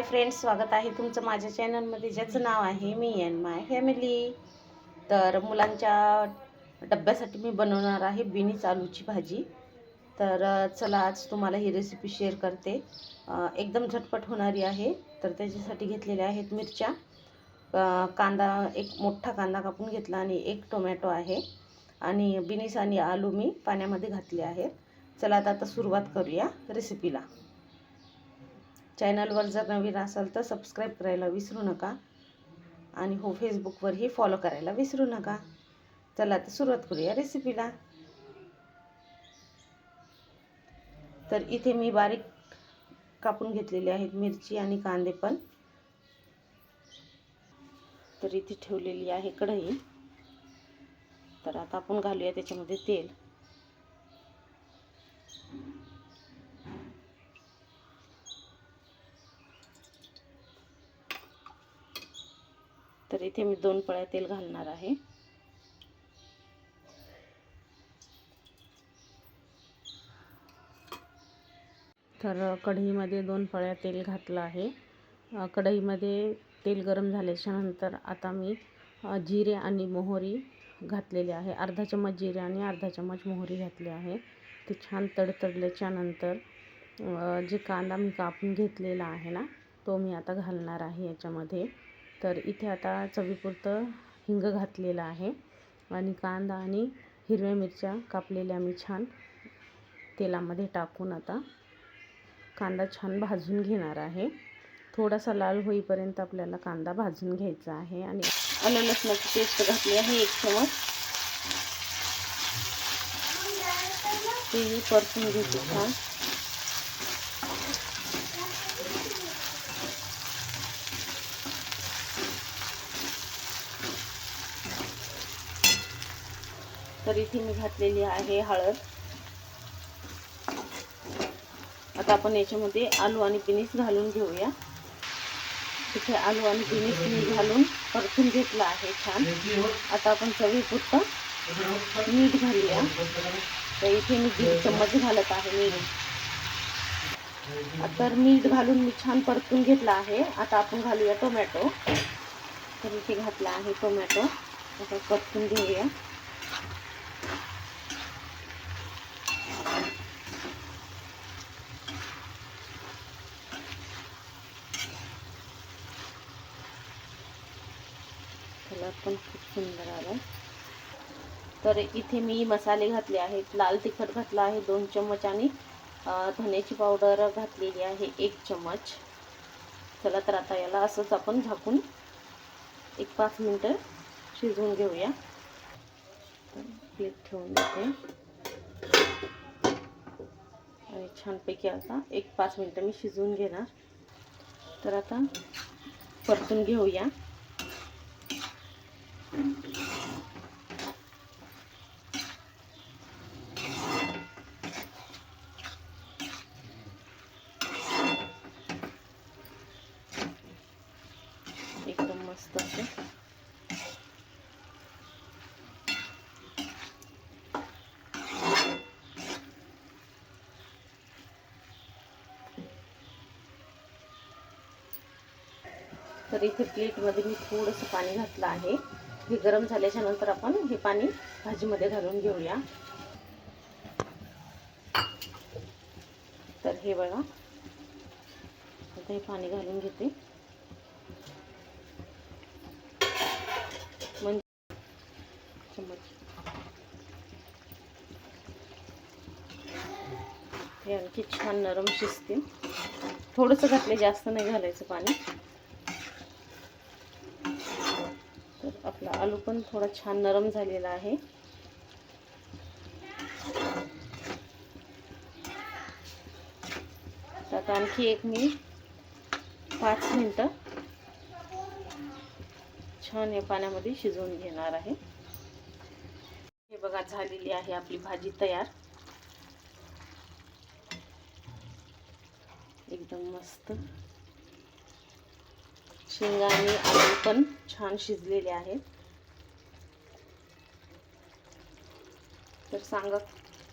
Hi friends स्वागत आहे तुमचं माझ्या चॅनलमध्ये ज्याचं नाव आहे मी अँड माय फॅमिली तर मुलांच्या डब्यासाठी मी बनवणार आहे बिनीच आलूची भाजी. तर चला आज तुम्हाला ही रेसिपी शेअर करते. एकदम झटपट होणारी आहे तर त्याच्यासाठी घेतलेल्या आहेत मिरच्या. कांदा एक मोठा कांदा कापून घेतला आणि एक टोमॅटो आहे. आणि बिनीस आणि आलू मी पाण्यामध्ये घातले आहेत. चला आता आता सुरुवात करूया रेसिपीला चॅनलवर जर नवीन असाल तर सबस्क्राईब करायला विसरू नका. आणि हो फेसबुकवरही फॉलो करायला विसरू नका. चला आता सुरुवात करूया रेसिपीला तर इथे मी बारीक कापून घेतलेले आहेत मिरची आणि कांदे पण. तर इथे ठेवलेली आहे कढई. तर आता आपण घालूया त्याच्यामध्ये तेल. तर इथे मी दोन पळ्या तेल घालणार आहे. तर कढईमध्ये दोन पळ्या तेल घातलं आहे. कढईमध्ये तेल गरम झाल्याच्यानंतर आता मी जिरे आणि मोहरी घातलेली आहे. अर्धा चम्मच जिरे आणि अर्धा चम्मच मोहरी घातली आहे. ते छान तडतडल्याच्यानंतर जे कांदा मी कापून घेतलेला आहे ना तो मी आता घालणार आहे याच्यामध्ये. तर इथे आता चवीपुरतं हिंग घातलेलं आहे. आणि कांदा आणि हिरव्या मिरच्या कापलेल्या मी छान तेलामध्ये टाकून आता कांदा छान भाजून घेणार आहे. थोडासा लाल होईपर्यंत आपल्याला कांदा भाजून घ्यायचा आहे. आणि आलं लसणाची पेस्ट घातली आहे एक चमच. ते परतून घेते छान. तर इथे मी घातलेली आहे हळद. आता आपण याच्यामध्ये आलू आणि बिनीस घालून घेऊया. तिथे आलू आणि बिनीस मी घालून परतून घेतला आहे छान. आता आपण चवीपुरतं मीठ घालूया. तर इथे मी दीड चम्मच घालत आहे मीठ. तर मीठ घालून मी छान परतून घेतला आहे. आता आपण घालूया टोमॅटो. तर इथे घातला आहे टोमॅटो. आता परतून घेऊया. कलर पण खूप सुंदर आला तर इथे मी मसाले घातले आहेत लाल तिखट घातला आहे दोन चम्मच आणि धण्याची पावडर घातलेली आहे एक चम्मच. चला तर आता याला असंच आपण झाकून एक पाच मिनटं शिजवून घेऊया. तर प्लेट ठेवून देते. आणि छानपैकी आता एक पाच मिनटं मी शिजवून घेणार. तर आता परतून घेऊया. एकदम मस्त असे. तर इथे प्लेटमध्ये मी थोडंसं पाणी घातलं आहे. हे गरम झाल्याच्यानंतर आपण हे पाणी भाजीमध्ये घालून घेऊया. तर हे बघा. आता हे पाणी घालून घेते. म्हणजे हे आणखी छान नरम शिजतील. थोडंसं घातले जास्त नाही घालायचं पाणी तर आपला आलू पण थोडा छान नरम झालेला आहे. आता आणखी एक मी पाच मिनटं छान या पाण्यामध्ये शिजवून घेणार आहे. हे बघा झालेली आहे आपली भाजी तयार. एकदम मस्त. शेंगा आणि आलू पण छान शिजलेले आहेत. तर सांगा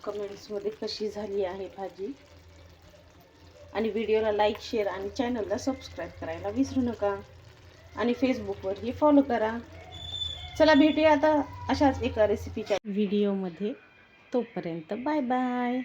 कमेंट्समध्ये कशी झाली आहे भाजी. आणि व्हिडिओला लाईक शेअर आणि चॅनलला सबस्क्राईब करायला विसरू नका. आणि फेसबुकवरही फॉलो करा. चला भेटूया आता अशाच एका रेसिपीच्या व्हिडिओमध्ये तोपर्यंत बाय बाय